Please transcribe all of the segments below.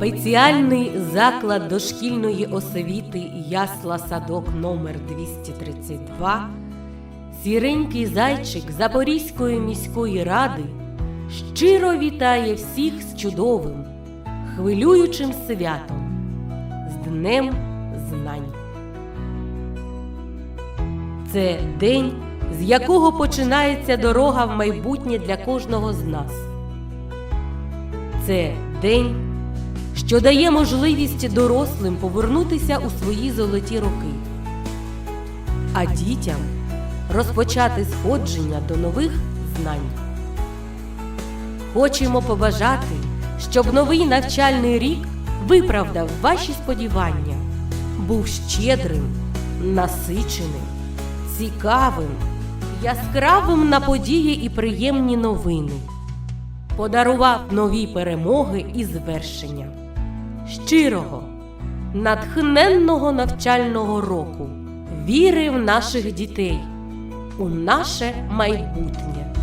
Спеціальний заклад дошкільної освіти Ясла Садок номер 232 Сіренький зайчик Запорізької міської ради щиро вітає всіх з чудовим, хвилюючим святом, з Днем Знань. Це день, з якого починається дорога в майбутнє для кожного з нас. Це день, що дає можливість дорослим повернутися у свої золоті роки, а дітям розпочати сходження до нових знань. Хочемо побажати, щоб новий навчальний рік виправдав ваші сподівання, був щедрим, насиченим, цікавим, яскравим на події і приємні новини подарував нові перемоги і звершення, щирого, натхненного навчального року, віри в наших дітей, у наше майбутнє.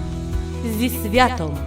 Зі святом!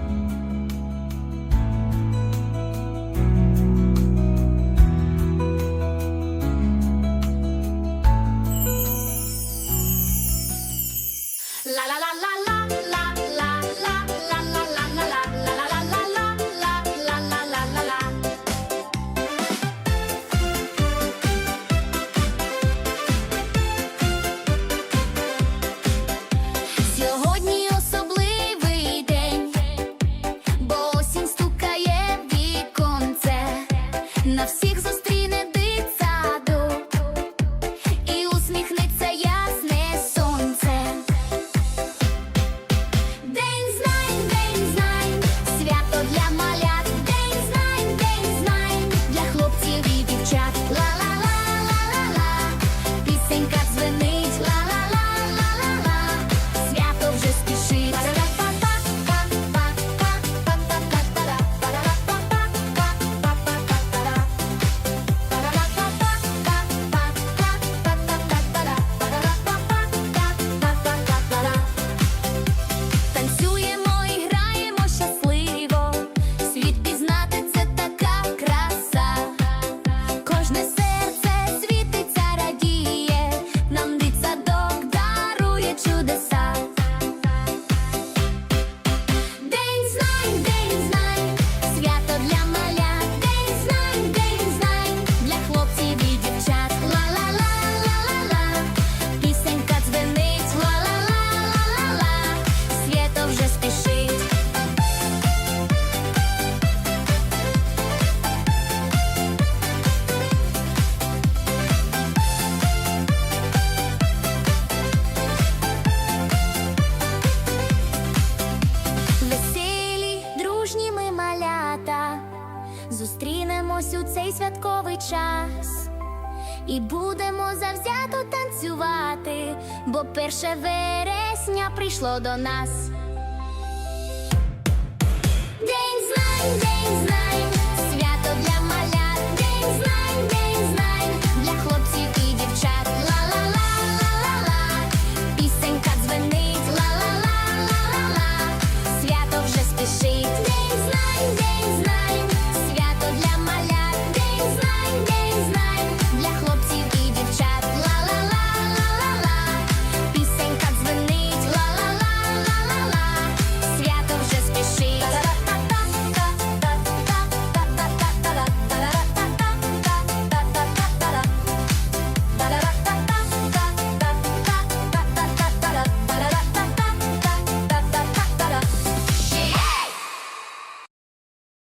to the цей святковий час і будемо завзято танцювати, бо перше вересня прийшло до нас. День знань, день знань, свято для малят, день знань, день знань, для хлопців і дівчат. Лалала лалала, пісенька дзвенить, лалала лалала, свято вже спішить, день знань, день знань.